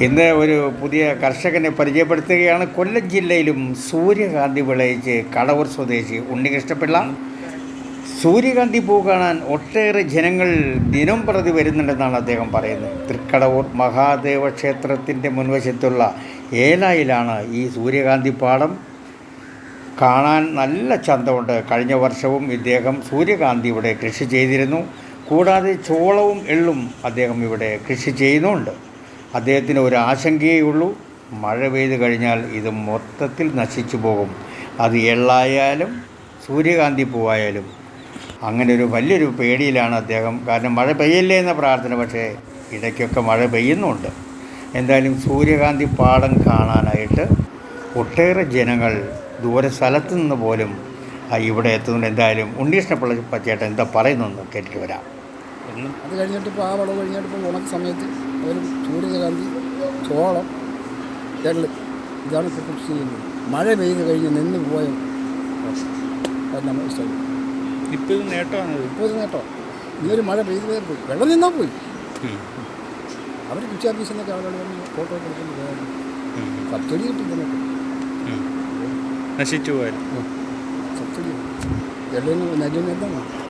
ഇന്ന് ഒരു പുതിയ കർഷകനെ പരിചയപ്പെടുത്തുകയാണ്. കൊല്ലം ജില്ലയിലും സൂര്യകാന്തി വിളയിച്ച് കടവൂർ സ്വദേശി ഉണ്ണികൃഷ്ണപിള്ള. സൂര്യകാന്തി പൂ കാണാൻ ഒട്ടേറെ ജനങ്ങൾ ദിനം പ്രതി വരുന്നുണ്ടെന്നാണ് അദ്ദേഹം പറയുന്നത്. തൃക്കടവൂർ മഹാദേവ ക്ഷേത്രത്തിന്റെ മുൻവശത്തുള്ള ഏലായിലാണ് ഈ സൂര്യകാന്തി പാടം. കാണാൻ നല്ല ചന്തമുണ്ട്. കഴിഞ്ഞ വർഷവും ഇദ്ദേഹം സൂര്യകാന്തി ഇവിടെ കൃഷി ചെയ്തിരുന്നു. കൂടാതെ ചോളവും എള്ളും അദ്ദേഹം ഇവിടെ കൃഷി ചെയ്യുന്നുണ്ട്. അദ്ദേഹത്തിന് ഒരു ആശങ്കയേ ഉള്ളൂ മഴ പെയ്ത് കഴിഞ്ഞാൽ ഇത് മൊത്തത്തിൽ നശിച്ചു പോകും. അത് എള്ളായാലും സൂര്യകാന്തി പൂവായാലും. അങ്ങനെ ഒരു വലിയൊരു പേടിയിലാണ് അദ്ദേഹം. കാരണം മഴ പെയ്യല്ലേ എന്ന പ്രാർത്ഥന പക്ഷേ ഇടയ്ക്കൊക്കെ മഴ പെയ്യുന്നുണ്ട്. എന്തായാലും സൂര്യകാന്തി പാടം കാണാനായിട്ട് ഒട്ടേറെ ജനങ്ങൾ ദൂരെ സ്ഥലത്തു നിന്ന് പോലും ഇവിടെ എത്തുന്നുണ്ട്. എന്തായാലും ഉണ്ണീഷ്ണപ്പിള്ള പച്ചേട്ടൻ എന്താ പറയുന്നതെന്ന് കേട്ടിട്ട് വരാം. അത് കഴിഞ്ഞിട്ട് ഇപ്പോൾ ആ വിളവ് കഴിഞ്ഞിട്ട് ഇപ്പോൾ ഉണക്ക സമയത്ത് അവർ സൂര്യകാന്തി ചോളം എള്ള് ഇതാണ് ഇപ്പോൾ കൃഷി ചെയ്യുന്നത്. മഴ പെയ്ത് കഴിഞ്ഞ് നിന്ന് പോയ നമ്മൾ സ്ഥലം ഇപ്പോൾ ഇത് നേട്ടമാണ് ഇപ്പോൾ ഇത് നേട്ടോ ഇനിയൊരു മഴ പെയ്ത് പോയി. വെള്ളം നിന്നാൽ പോയി. അവർ കൃഷി ഓഫീസിൽ നിന്നൊക്കെ ആളുകൾ വന്ന് ഫോട്ടോ കൊടുക്കുന്നു സബ്സിഡി കിട്ടുന്നു നശിച്ചു പോയാലും സബ്സിഡി. എള്ളിന് നെല്ലിന് എന്താണ്